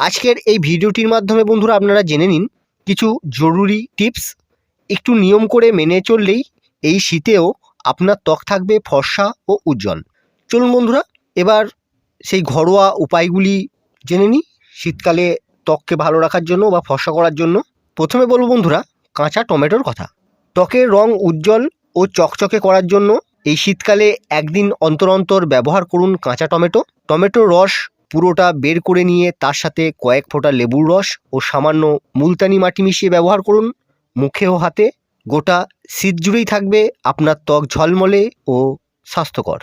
আজকের এই ভিডিওটির মাধ্যমে বন্ধুরা আপনারা জেনে নিন, কিছু জরুরি টিপস। একটু নিয়ম করে মেনে চললেই এই শীতেও আপনার ত্বক থাকবে ফর্সা ও উজ্জ্বল। চলুন বন্ধুরা, এবার সেই ঘরোয়া উপায়গুলি জেনে নিই, শীতকালে ত্বককে ভালো রাখার জন্য বা ফর্সা করার জন্য। প্রথমে বলব বন্ধুরা, কাঁচা টমেটোর কথা। ত্বকের রং উজ্জ্বল ও চকচকে করার জন্য এই শীতকালে একদিন অন্তর অন্তর ব্যবহার করুন কাঁচা টমেটো। টমেটোর রস পুরোটা বের করে নিয়ে তার সাথে কয়েক ফোঁটা লেবুর রস ও সামান্য মুলতানি মাটি মিশিয়ে ব্যবহার করুন। মুখে ও হাতে গোটা শীত জুড়েই থাকবে আপনার ত্বক ঝলমলে ও স্বাস্থ্যকর।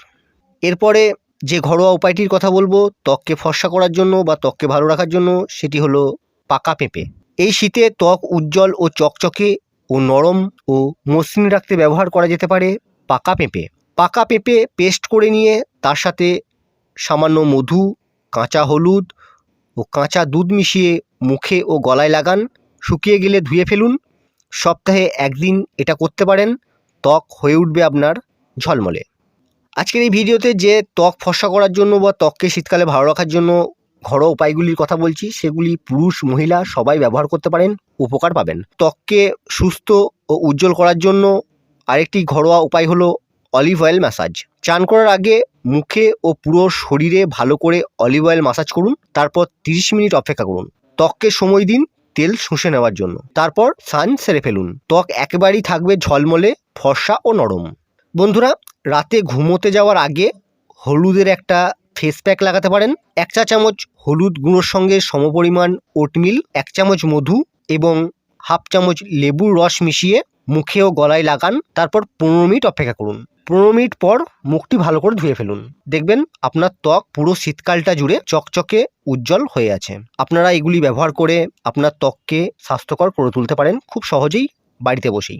এরপরে যে ঘরোয়া উপায়টির কথা বলব, ত্বককে ফর্সা করার জন্য বা ত্বককে ভালো রাখার জন্য সেটি হলো পাকা পেঁপে। এই শীতে ত্বক উজ্জ্বল ও চকচকে ও নরম ও মসৃণ রাখতে ব্যবহার করা যেতে পারে পাকা পেঁপে। পাকা পেঁপে পেস্ট করে নিয়ে তার সাথে সামান্য মধু কাঁচা হলুদ ও কাঁচা দুধ মিশিয়ে মুখে ও গলায় লাগান, শুকিয়ে গেলে ধুয়ে ফেলুন। সপ্তাহে একদিন এটা করতে পারেন, ত্বক হয়ে উঠবে আপনার ঝলমলে। আজকের এই ভিডিওতে যে ত্বক ফর্সা করার জন্য বা ত্বককে শীতকালে ভালো রাখার জন্য ঘরোয়া উপায়গুলির কথা বলছি, সেগুলি পুরুষ, মহিলা সবাই ব্যবহার করতে পারেন, উপকার পাবেন। ত্বককে সুস্থ ও উজ্জ্বল করার জন্য আরেকটি ঘরোয়া উপায় হলো অলিভ অয়েল ম্যাসাজ চান করার আগে মুখে ও পুরো শরীরে ভালো করে অলিভ অয়েল ম্যাসাজ করুন, তারপর তিরিশ মিনিট অপেক্ষা করুন। ত্বককে সময় দিন তেল শুষে নেওয়ার জন্য। তারপর স্নান সেরে ফেলুন। ত্বক একেবারেই থাকবে ঝলমলে, ফর্সা ও নরম। বন্ধুরা, রাতে ঘুমোতে যাওয়ার আগে হলুদের একটা ফেস প্যাক লাগাতে পারেন। এক চা চামচ হলুদ গুঁড়োর সঙ্গে সমপরিমাণ ওটমিল এক চামচ মধু এবং হাফ চামচ লেবুর রস মিশিয়ে মুখে ও গলায় লাগান, তারপর পনেরো মিনিট অপেক্ষা করুন। পনেরো মিনিট পর মুখটি ভালো করে ধুয়ে ফেলুন। দেখবেন আপনার ত্বক পুরো শীতকালটা জুড়ে চকচকে উজ্জ্বল হয়ে আছে। আপনারা এগুলি ব্যবহার করে আপনার ত্বককে স্বাস্থ্যকর করে তুলতে পারেন, খুব সহজেই বাড়িতে বসেই।